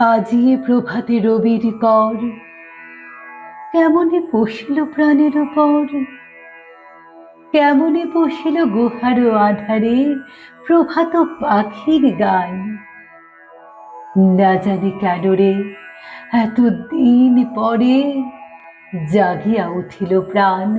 আজিয়ে প্রভাতে রবির কর। কেমনে বসিল প্রাণের উপর? কেমনে বসিল গুহার আধারে প্রভাত পাখির গান? না জানি কেন রে এত দিন পরে জাগিয়া উঠিল প্রাণ।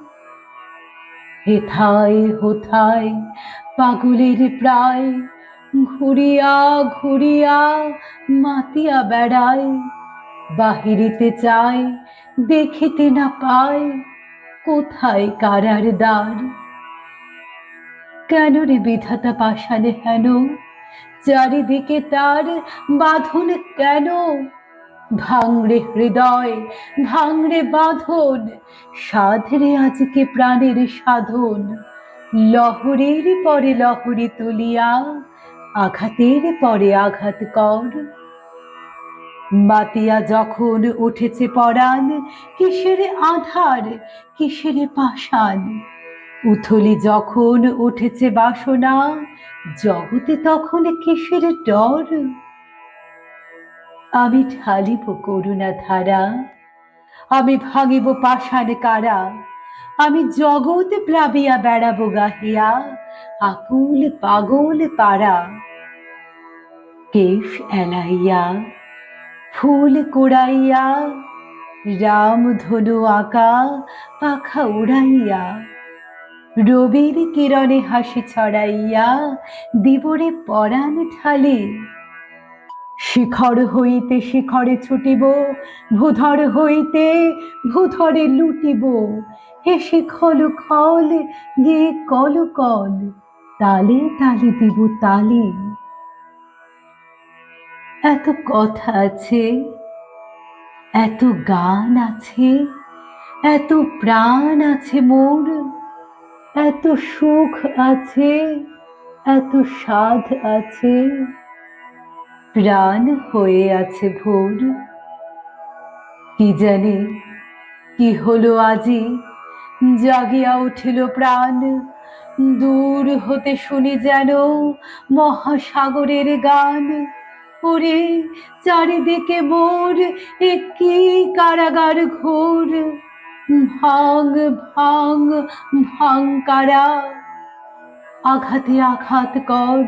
হেথায় হোথায় পাগলের প্রায়, ঘুরিয়া ঘুরিয়া মাতিয়া বেড়ায়, বাহিরিতে চায় দেখিতে না পায় কোথায় কারার দ্বার? কেন রে বিধাতা পাশালে হেন? চারিদিকে তার বাঁধন কেন? ভাঙড়ে হৃদয় ভাঙড়ে বাঁধন, সাধরে আজকে প্রাণের সাধন। লহরের পরে লহরী তুলিয়া, আঘাতের পরে আঘাত কর। মাতিয়া যখন উঠেছে পরাণ, কিসের আধার, কিসের পাষাণ? উথলি যখন উঠেছে বাসনা, জগতে তখন কিসের ডর? আমি ঢালিব করুণা ধারা আমি ভাঙিব পাষাণ কারা, আমি জগৎ প্লাবিয়া বেড়াবো গাহিয়া, আকুল পাগল পাড়া। কেশ এলাইয়া, ফুল কুড়াইয়া, রাম ধনু আঁকা, পাখা উড়াইয়া, রবির কিরণে হাসি ছড়াইয়া, দিবরে পরাণ ঢালি। শিখর হইতে শিখরে ছুটিব, ভূধর হইতে ভূধরে লুটিব। হে শিখল খল, গে কল কল, তালে তালে দিব তালি। এত কথা আছে, এত গান আছে, এত প্রাণ আছে মোর, এত সুখ আছে, এত সাধ আছে। প্রাণ হয়ে আছে ভোর। কি জানি, কি হলো আজি? জাগিয়া উঠিল প্রাণ। দূর হতে শুনি যেন মহাসাগরের গান। ওরে, চারিদিকে মোর এ কি কারাগার ঘোর। ভাঙ ভাঙ ভাঙ কারা? আঘাতে আঘাত কর।